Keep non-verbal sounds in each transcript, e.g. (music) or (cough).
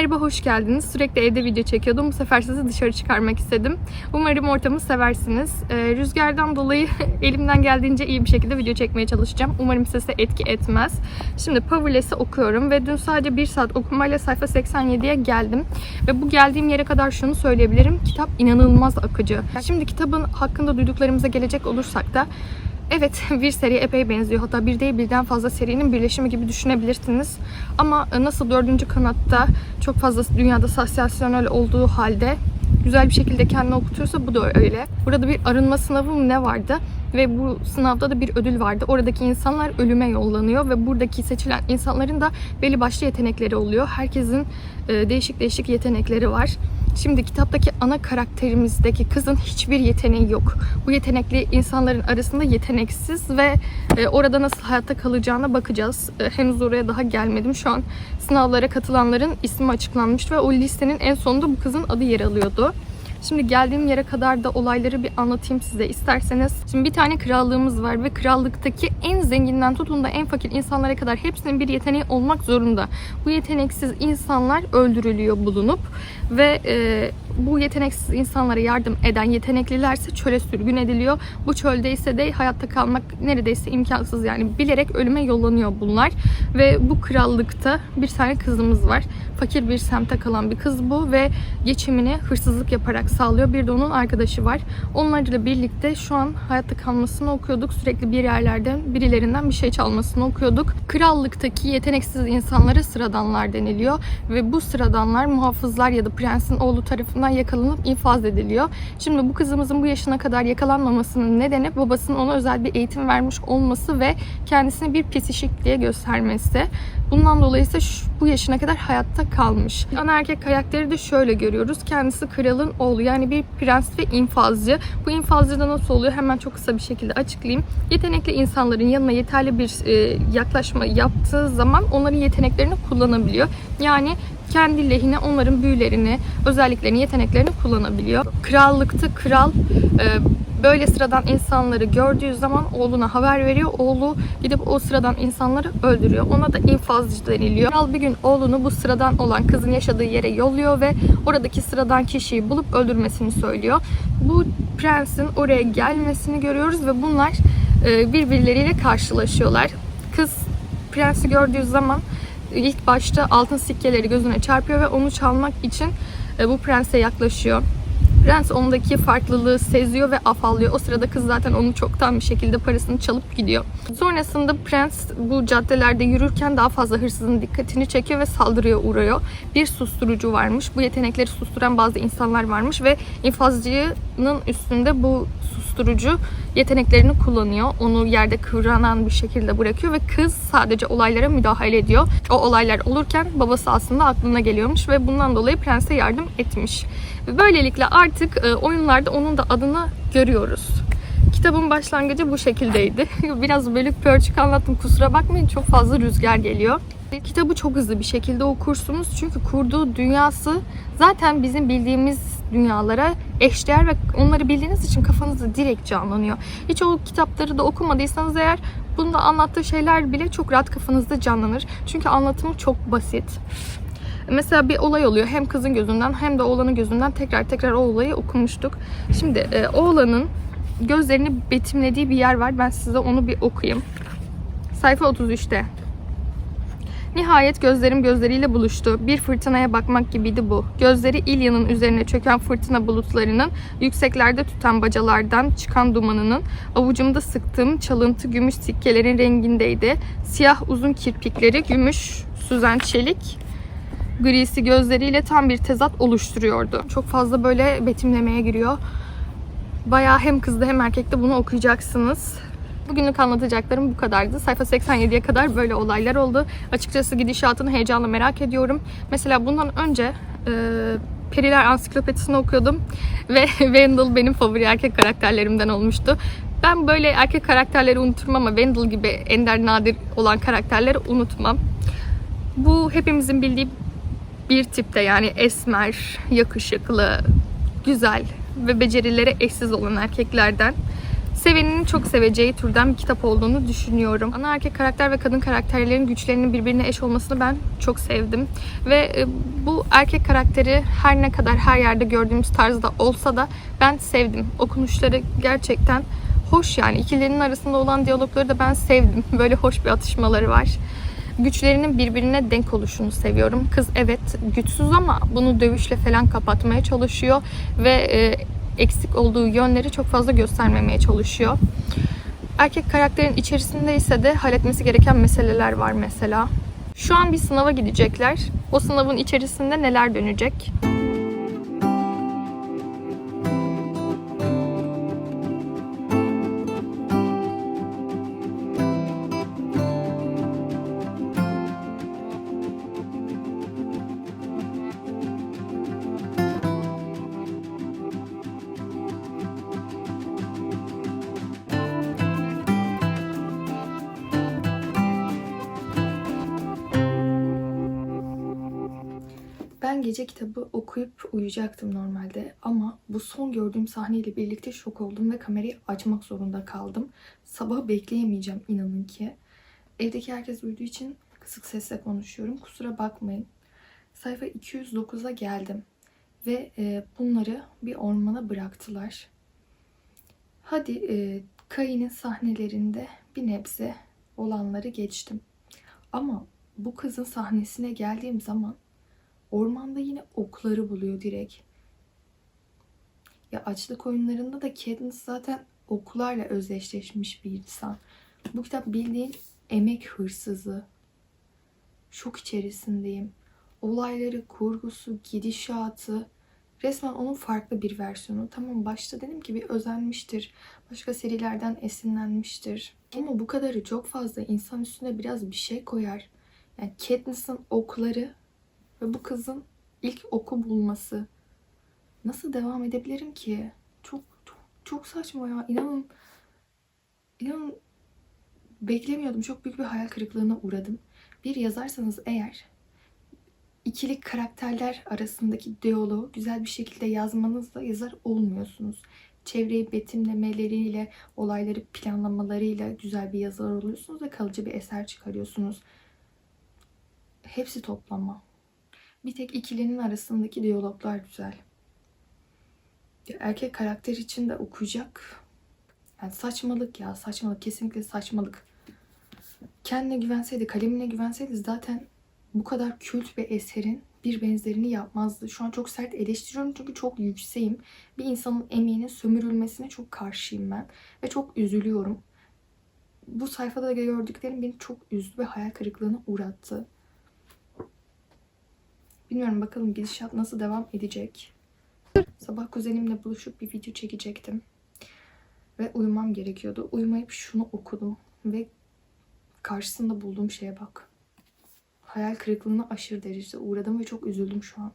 Merhaba, hoş geldiniz. Sürekli evde video çekiyordum. Bu sefer sizi dışarı çıkarmak istedim. Umarım ortamı seversiniz. Ee, rüzgardan dolayı (laughs) elimden geldiğince iyi bir şekilde video çekmeye çalışacağım. Umarım sese etki etmez. Şimdi Powerless'i okuyorum ve dün sadece 1 saat okumayla sayfa 87'ye geldim. Ve bu geldiğim yere kadar şunu söyleyebilirim. Kitap inanılmaz akıcı. Şimdi kitabın hakkında duyduklarımıza gelecek olursak da Evet, (laughs) bir seriye epey benziyor. Hatta bir değil birden fazla serinin birleşimi gibi düşünebilirsiniz. Ama e, nasıl dördüncü kanatta çok fazla dünyada sansasyonel olduğu halde güzel bir şekilde kendini okutuyorsa bu da öyle. Burada bir arınma sınavı mı ne vardı? Ve bu sınavda da bir ödül vardı. Oradaki insanlar ölüme yollanıyor ve buradaki seçilen insanların da belli başlı yetenekleri oluyor. Herkesin e, değişik değişik yetenekleri var. Şimdi kitaptaki ana karakterimizdeki kızın hiçbir yeteneği yok. Bu yetenekli insanların arasında yeteneksiz ve e, orada nasıl hayatta kalacağına bakacağız. E, henüz oraya daha gelmedim. Şu an sınavlara katılanların ismi açıklanmış ve o listenin en sonunda bu kızın adı yer alıyordu. Şimdi geldiğim yere kadar da olayları bir anlatayım size isterseniz. Şimdi bir tane krallığımız var ve krallıktaki en zenginden tutun da en fakir insanlara kadar hepsinin bir yeteneği olmak zorunda. Bu yeteneksiz insanlar öldürülüyor bulunup ve e, bu yeteneksiz insanlara yardım eden yeteneklilerse çöle sürgün ediliyor. Bu çölde ise de hayatta kalmak neredeyse imkansız yani bilerek ölüme yollanıyor bunlar. Ve bu krallıkta bir tane kızımız var. Fakir bir semte kalan bir kız bu ve geçimini hırsızlık yaparak sağlıyor. Bir de onun arkadaşı var. Onlarla birlikte şu an hayatta kalmasını okuyorduk. Sürekli bir yerlerden birilerinden bir şey çalmasını okuyorduk. Krallıktaki yeteneksiz insanlara sıradanlar deniliyor ve bu sıradanlar muhafızlar ya da prensin oğlu tarafından yakalanıp infaz ediliyor. Şimdi bu kızımızın bu yaşına kadar yakalanmamasının nedeni babasının ona özel bir eğitim vermiş olması ve kendisini bir pisişik diye göstermesi. Bundan dolayı ise bu yaşına kadar hayatta kalmış. Ana erkek karakteri de şöyle görüyoruz. Kendisi kralın oğlu yani bir prens ve infazcı. Bu infazcı da nasıl oluyor? Hemen çok kısa bir şekilde açıklayayım. Yetenekli insanların yanına yeterli bir e, yaklaşma yaptığı zaman onların yeteneklerini kullanabiliyor. Yani kendi lehine onların büyülerini, özelliklerini, yeteneklerini kullanabiliyor. Krallıkta kral e, böyle sıradan insanları gördüğü zaman oğluna haber veriyor. Oğlu gidip o sıradan insanları öldürüyor. Ona da infazcı deniliyor. Kral bir gün oğlunu bu sıradan olan kızın yaşadığı yere yolluyor ve oradaki sıradan kişiyi bulup öldürmesini söylüyor. Bu prensin oraya gelmesini görüyoruz ve bunlar e, birbirleriyle karşılaşıyorlar. Kız prensi gördüğü zaman ilk başta altın sikkeleri gözüne çarpıyor ve onu çalmak için e, bu prense yaklaşıyor. Prens ondaki farklılığı seziyor ve afallıyor. O sırada kız zaten onu çoktan bir şekilde parasını çalıp gidiyor. Sonrasında prens bu caddelerde yürürken daha fazla hırsızın dikkatini çekiyor ve saldırıya uğruyor. Bir susturucu varmış. Bu yetenekleri susturan bazı insanlar varmış ve infazcının üstünde bu susturucu yeteneklerini kullanıyor. Onu yerde kıvranan bir şekilde bırakıyor ve kız sadece olaylara müdahale ediyor. O olaylar olurken babası aslında aklına geliyormuş ve bundan dolayı prense yardım etmiş. Ve böylelikle artık e, oyunlarda onun da adını görüyoruz. Kitabın başlangıcı bu şekildeydi. (laughs) Biraz bölük pörçük anlattım kusura bakmayın çok fazla rüzgar geliyor. Kitabı çok hızlı bir şekilde okursunuz çünkü kurduğu dünyası zaten bizim bildiğimiz dünyalara eşdeğer ve onları bildiğiniz için kafanızda direkt canlanıyor. Hiç o kitapları da okumadıysanız eğer bunda anlattığı şeyler bile çok rahat kafanızda canlanır. Çünkü anlatımı çok basit. Mesela bir olay oluyor hem kızın gözünden hem de oğlanın gözünden tekrar tekrar o olayı okumuştuk. Şimdi e, oğlanın gözlerini betimlediği bir yer var. Ben size onu bir okuyayım. Sayfa 33'te. Nihayet gözlerim gözleriyle buluştu. Bir fırtınaya bakmak gibiydi bu. Gözleri İlya'nın üzerine çöken fırtına bulutlarının, yükseklerde tüten bacalardan çıkan dumanının, avucumda sıktığım çalıntı gümüş sikkelerin rengindeydi. Siyah uzun kirpikleri, gümüş süzen çelik, grisi gözleriyle tam bir tezat oluşturuyordu. Çok fazla böyle betimlemeye giriyor. Bayağı hem kızda hem erkekte bunu okuyacaksınız. Bugünlük anlatacaklarım bu kadardı. Sayfa 87'ye kadar böyle olaylar oldu. Açıkçası gidişatını heyecanla merak ediyorum. Mesela bundan önce e, Periler Ansiklopedisini okuyordum (laughs) ve Wendell benim favori erkek karakterlerimden olmuştu. Ben böyle erkek karakterleri unuturum ama Wendell gibi ender nadir olan karakterleri unutmam. Bu hepimizin bildiği bir tipte yani esmer, yakışıklı, güzel ve becerileri eşsiz olan erkeklerden. Seveninin çok seveceği türden bir kitap olduğunu düşünüyorum. Ana erkek karakter ve kadın karakterlerin güçlerinin birbirine eş olmasını ben çok sevdim. Ve e, bu erkek karakteri her ne kadar her yerde gördüğümüz tarzda olsa da ben sevdim. Okunuşları gerçekten hoş yani. İkilerinin arasında olan diyalogları da ben sevdim. (laughs) Böyle hoş bir atışmaları var. Güçlerinin birbirine denk oluşunu seviyorum. Kız evet güçsüz ama bunu dövüşle falan kapatmaya çalışıyor ve e, eksik olduğu yönleri çok fazla göstermemeye çalışıyor. Erkek karakterin içerisinde ise de halletmesi gereken meseleler var mesela. Şu an bir sınava gidecekler. O sınavın içerisinde neler dönecek? Gece kitabı okuyup uyuyacaktım normalde ama bu son gördüğüm sahneyle birlikte şok oldum ve kamerayı açmak zorunda kaldım. Sabah bekleyemeyeceğim inanın ki. Evdeki herkes uyuduğu için kısık sesle konuşuyorum. Kusura bakmayın. Sayfa 209'a geldim ve e, bunları bir ormana bıraktılar. Hadi e, Kayı'nın sahnelerinde bir nebze olanları geçtim. Ama bu kızın sahnesine geldiğim zaman Ormanda yine okları buluyor direkt. Ya açlık oyunlarında da Katniss zaten oklarla özdeşleşmiş bir insan. Bu kitap bildiğin emek hırsızı. Şok içerisindeyim. Olayları, kurgusu, gidişatı resmen onun farklı bir versiyonu. Tamam başta dedim ki bir özenmiştir. Başka serilerden esinlenmiştir. Ama bu kadarı çok fazla insan üstüne biraz bir şey koyar. Yani Katniss'in okları ve bu kızın ilk oku bulması. Nasıl devam edebilirim ki? Çok çok, çok saçma ya. İnanın inanın beklemiyordum. Çok büyük bir hayal kırıklığına uğradım. Bir yazarsanız eğer ikili karakterler arasındaki diyaloğu güzel bir şekilde yazmanızla yazar olmuyorsunuz. Çevreyi betimlemeleriyle, olayları planlamalarıyla güzel bir yazar oluyorsunuz ve kalıcı bir eser çıkarıyorsunuz. Hepsi toplama. Bir tek ikilinin arasındaki diyaloglar güzel. Ya erkek karakter için de okuyacak. Yani saçmalık ya saçmalık kesinlikle saçmalık. Kendine güvenseydi, kalemine güvenseydi zaten bu kadar kült bir eserin bir benzerini yapmazdı. Şu an çok sert eleştiriyorum çünkü çok yükseğim. Bir insanın emeğinin sömürülmesine çok karşıyım ben. Ve çok üzülüyorum. Bu sayfada gördüklerim beni çok üzdü ve hayal kırıklığına uğrattı. Bilmiyorum bakalım gidişat nasıl devam edecek. Sabah kuzenimle buluşup bir video çekecektim. Ve uyumam gerekiyordu. Uyumayıp şunu okudum. Ve karşısında bulduğum şeye bak. Hayal kırıklığına aşırı derecede uğradım ve çok üzüldüm şu an.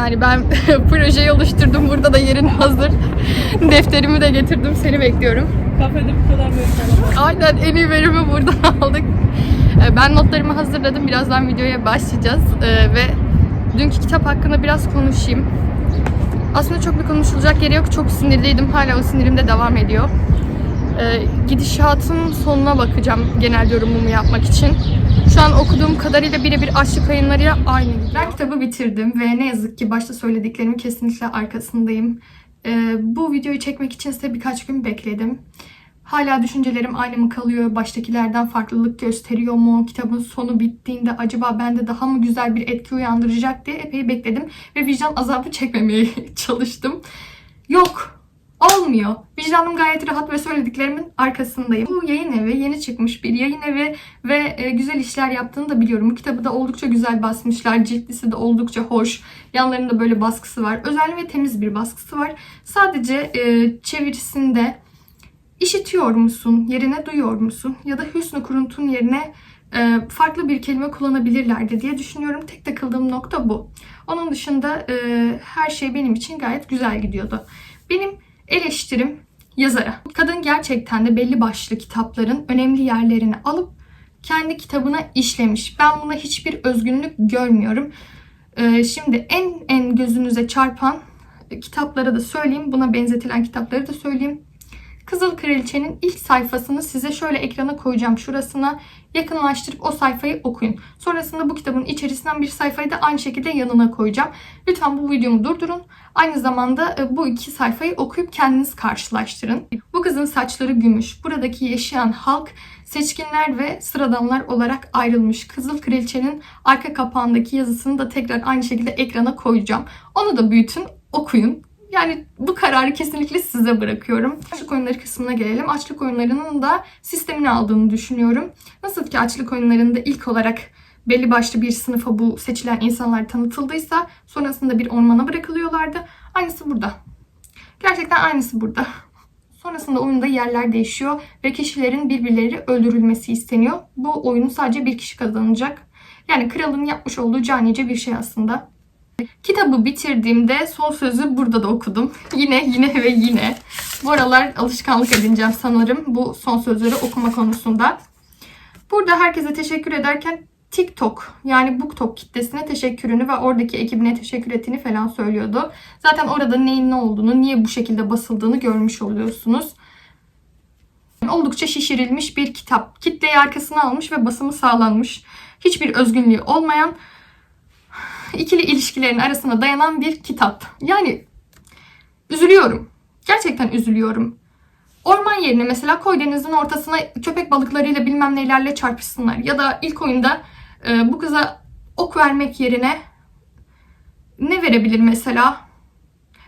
Yani ben (laughs) projeyi oluşturdum. Burada da yerin hazır. (laughs) Defterimi de getirdim. Seni bekliyorum. Kafede bu kadar böyle. Aynen en iyi verimi buradan (laughs) aldık. Ee, Ben notlarımı hazırladım. Birazdan videoya başlayacağız. Ee, Ve dünkü kitap hakkında biraz konuşayım. Aslında çok bir konuşulacak yeri yok. Çok sinirliydim. Hala o sinirim de devam ediyor. Ee, Gidişatın sonuna bakacağım genel yorumumu yapmak için. Şu an okuduğum kadarıyla birebir açlık kayınlarıyla aynı gidiyor. Ben kitabı bitirdim ve ne yazık ki başta söylediklerimin kesinlikle arkasındayım. Ee, bu videoyu çekmek için ise birkaç gün bekledim. Hala düşüncelerim aynı mı kalıyor? Baştakilerden farklılık gösteriyor mu? Kitabın sonu bittiğinde acaba bende daha mı güzel bir etki uyandıracak diye epey bekledim. Ve vicdan azabı çekmemeye (laughs) çalıştım. Yok. Olmuyor. Vicdanım gayet rahat ve söylediklerimin arkasındayım. Bu yayın evi yeni çıkmış bir yayın evi ve e, güzel işler yaptığını da biliyorum. Bu kitabı da oldukça güzel basmışlar. Ciltlisi de oldukça hoş. Yanlarında böyle baskısı var. Özenli ve temiz bir baskısı var. Sadece e, çevirisinde işitiyor musun yerine duyuyor musun? Ya da hüsnü kuruntun yerine e, farklı bir kelime kullanabilirlerdi diye düşünüyorum. Tek takıldığım nokta bu. Onun dışında e, her şey benim için gayet güzel gidiyordu. Benim eleştirim yazara. Kadın gerçekten de belli başlı kitapların önemli yerlerini alıp kendi kitabına işlemiş. Ben buna hiçbir özgünlük görmüyorum. E, şimdi en en gözünüze çarpan kitapları da söyleyeyim. Buna benzetilen kitapları da söyleyeyim. Kızıl Kraliçe'nin ilk sayfasını size şöyle ekrana koyacağım şurasına. Yakınlaştırıp o sayfayı okuyun. Sonrasında bu kitabın içerisinden bir sayfayı da aynı şekilde yanına koyacağım. Lütfen bu videomu durdurun. Aynı zamanda e, bu iki sayfayı okuyup kendiniz karşılaştırın. Bu kızın saçları gümüş. Buradaki yaşayan halk seçkinler ve sıradanlar olarak ayrılmış. Kızıl Kraliçe'nin arka kapağındaki yazısını da tekrar aynı şekilde ekrana koyacağım. Onu da büyütün, okuyun. Yani bu kararı kesinlikle size bırakıyorum. Açlık oyunları kısmına gelelim. Açlık oyunlarının da sistemini aldığını düşünüyorum. Nasıl ki açlık oyunlarında ilk olarak belli başlı bir sınıfa bu seçilen insanlar tanıtıldıysa sonrasında bir ormana bırakılıyorlardı. Aynısı burada. Gerçekten aynısı burada. Sonrasında oyunda yerler değişiyor ve kişilerin birbirleri öldürülmesi isteniyor. Bu oyunu sadece bir kişi kazanacak. Yani kralın yapmış olduğu canice bir şey aslında. Kitabı bitirdiğimde son sözü burada da okudum. (laughs) Yine yine ve yine. Bu aralar alışkanlık edineceğim sanırım bu son sözleri okuma konusunda. Burada herkese teşekkür ederken TikTok yani BookTok kitlesine teşekkürünü ve oradaki ekibine teşekkür ettiğini falan söylüyordu. Zaten orada neyin ne olduğunu, niye bu şekilde basıldığını görmüş oluyorsunuz. Oldukça şişirilmiş bir kitap. Kitleyi arkasına almış ve basımı sağlanmış. Hiçbir özgünlüğü olmayan ikili ilişkilerin arasına dayanan bir kitap. Yani üzülüyorum. Gerçekten üzülüyorum. Orman yerine mesela koy denizin ortasına köpek balıklarıyla bilmem nelerle çarpışsınlar. Ya da ilk oyunda e, bu kıza ok vermek yerine ne verebilir mesela?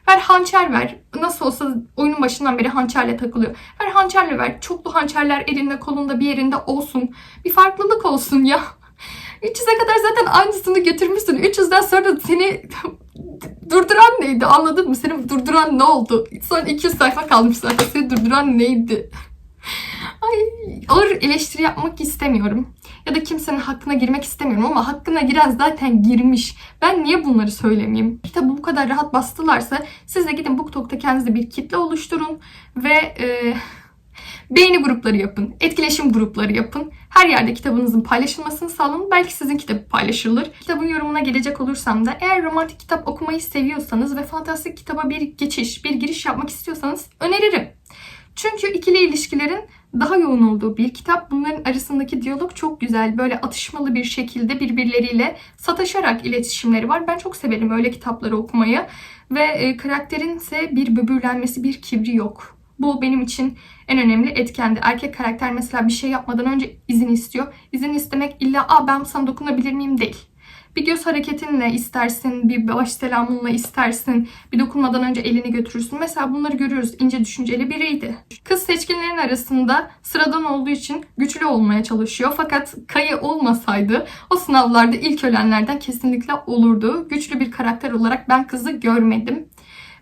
Ver hançer ver. Nasıl olsa oyunun başından beri hançerle takılıyor. Ver hançerle ver. Çoklu hançerler elinde kolunda bir yerinde olsun. Bir farklılık olsun ya. 300'e kadar zaten aynısını getirmişsin. 300'den sonra seni durduran neydi anladın mı? Seni durduran ne oldu? Son 200 sayfa kalmış zaten. Seni durduran neydi? Ay ağır eleştiri yapmak istemiyorum. Ya da kimsenin hakkına girmek istemiyorum ama hakkına giren zaten girmiş. Ben niye bunları söylemeyeyim? Kitabı bu kadar rahat bastılarsa siz de gidin BookTok'ta kendinize bir kitle oluşturun ve e, beğeni grupları yapın, etkileşim grupları yapın. Her yerde kitabınızın paylaşılmasını sağlayın. Belki sizin kitabı paylaşılır. Kitabın yorumuna gelecek olursam da eğer romantik kitap okumayı seviyorsanız ve fantastik kitaba bir geçiş, bir giriş yapmak istiyorsanız öneririm. Çünkü ikili ilişkilerin daha yoğun olduğu bir kitap. Bunların arasındaki diyalog çok güzel. Böyle atışmalı bir şekilde birbirleriyle sataşarak iletişimleri var. Ben çok severim öyle kitapları okumayı. Ve e, karakterin ise bir böbürlenmesi, bir kibri yok. Bu benim için en önemli etkendi. Erkek karakter mesela bir şey yapmadan önce izin istiyor. İzin istemek illa Aa, ben sana dokunabilir miyim değil. Bir göz hareketinle istersin, bir baş selamınla istersin, bir dokunmadan önce elini götürürsün. Mesela bunları görüyoruz. ince düşünceli biriydi. Kız seçkinlerin arasında sıradan olduğu için güçlü olmaya çalışıyor. Fakat Kayı olmasaydı o sınavlarda ilk ölenlerden kesinlikle olurdu. Güçlü bir karakter olarak ben kızı görmedim.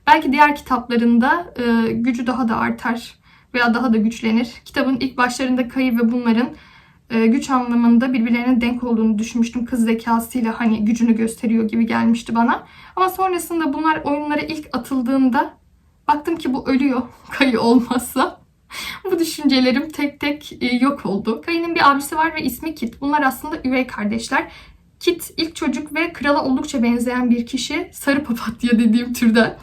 Belki diğer kitaplarında e, gücü daha da artar veya daha da güçlenir. Kitabın ilk başlarında Kayı ve bunların e, güç anlamında birbirlerine denk olduğunu düşünmüştüm. Kız zekasıyla hani gücünü gösteriyor gibi gelmişti bana. Ama sonrasında bunlar oyunlara ilk atıldığında baktım ki bu ölüyor (laughs) Kayı olmazsa. bu düşüncelerim tek tek e, yok oldu. Kayı'nın bir abisi var ve ismi Kit. Bunlar aslında üvey kardeşler. Kit ilk çocuk ve krala oldukça benzeyen bir kişi. Sarı papatya dediğim türden.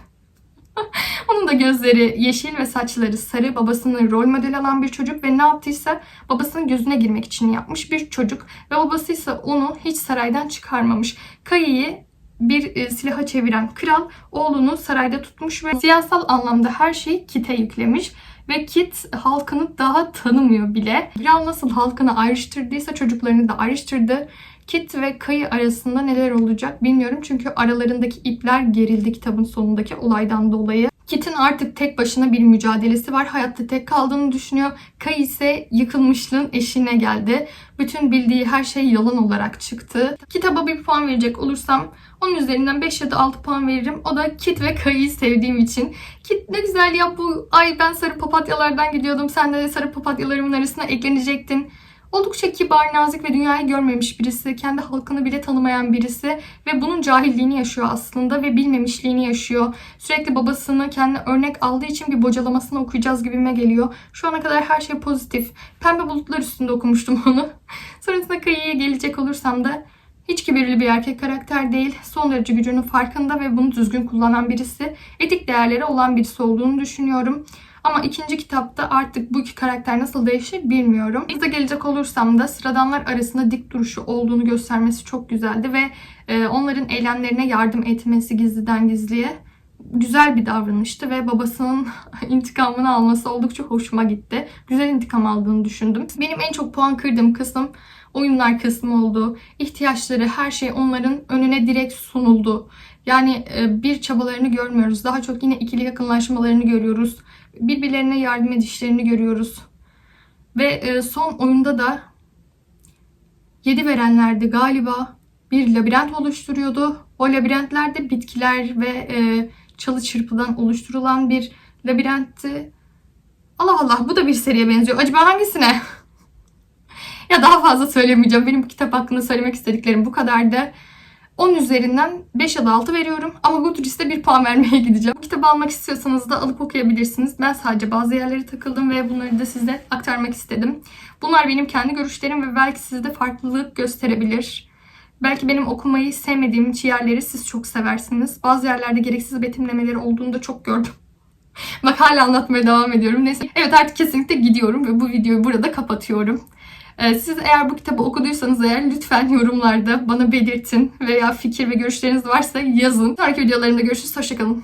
Onun da gözleri yeşil ve saçları sarı. Babasının rol model alan bir çocuk ve ne yaptıysa babasının gözüne girmek için yapmış bir çocuk. Ve babası ise onu hiç saraydan çıkarmamış. Kayı'yı bir e, silaha çeviren kral oğlunu sarayda tutmuş ve siyasal anlamda her şeyi Kit'e yüklemiş. Ve Kit halkını daha tanımıyor bile. Kral nasıl halkını ayrıştırdıysa çocuklarını da ayrıştırdı. Kit ve Kayı arasında neler olacak bilmiyorum. Çünkü aralarındaki ipler gerildi kitabın sonundaki olaydan dolayı. Kit'in artık tek başına bir mücadelesi var. Hayatta tek kaldığını düşünüyor. Kay ise yıkılmışlığın eşiğine geldi. Bütün bildiği her şey yalan olarak çıktı. Kitaba bir puan verecek olursam onun üzerinden 5 ya da 6 puan veririm. O da Kit ve Kay'ı sevdiğim için. Kit ne güzel ya bu ay ben sarı papatyalardan gidiyordum. Sen de sarı papatyalarımın arasına eklenecektin. Oldukça kibar, nazik ve dünyayı görmemiş birisi. Kendi halkını bile tanımayan birisi. Ve bunun cahilliğini yaşıyor aslında ve bilmemişliğini yaşıyor. Sürekli babasını kendi örnek aldığı için bir bocalamasını okuyacağız gibime geliyor. Şu ana kadar her şey pozitif. Pembe bulutlar üstünde okumuştum onu. (laughs) Sonrasında Kayı'ya gelecek olursam da hiç kibirli bir erkek karakter değil. Son derece gücünün farkında ve bunu düzgün kullanan birisi. Etik değerleri olan birisi olduğunu düşünüyorum. Ama ikinci kitapta artık bu iki karakter nasıl değişir bilmiyorum. Kıza gelecek olursam da sıradanlar arasında dik duruşu olduğunu göstermesi çok güzeldi ve e, onların eylemlerine yardım etmesi gizliden gizliye güzel bir davranıştı ve babasının (laughs) intikamını alması oldukça hoşuma gitti. Güzel intikam aldığını düşündüm. Benim en çok puan kırdığım kısım oyunlar kısmı oldu. İhtiyaçları, her şey onların önüne direkt sunuldu. Yani e, bir çabalarını görmüyoruz. Daha çok yine ikili yakınlaşmalarını görüyoruz. Birbirlerine yardım edişlerini görüyoruz. Ve e, son oyunda da 7 verenlerdi galiba bir labirent oluşturuyordu. O labirentlerde bitkiler ve e, çalı çırpıdan oluşturulan bir labirentti. Allah Allah bu da bir seriye benziyor. Acaba hangisine? (laughs) ya daha fazla söylemeyeceğim. Benim bu kitap hakkında söylemek istediklerim bu kadardı. 10 üzerinden 5 ya da 6 veriyorum. Ama Goodreads'te bir puan vermeye (laughs) gideceğim. Bu kitabı almak istiyorsanız da alıp okuyabilirsiniz. Ben sadece bazı yerlere takıldım ve bunları da size aktarmak istedim. Bunlar benim kendi görüşlerim ve belki sizde farklılık gösterebilir. Belki benim okumayı sevmediğim yerleri siz çok seversiniz. Bazı yerlerde gereksiz betimlemeleri olduğunu da çok gördüm. (laughs) Bak hala anlatmaya devam ediyorum. Neyse. Evet artık kesinlikle gidiyorum ve bu videoyu burada kapatıyorum. Ee, Siz eğer bu kitabı okuduysanız eğer lütfen yorumlarda bana belirtin veya fikir ve görüşleriniz varsa yazın. Sonraki videolarımda görüşürüz. Hoşçakalın.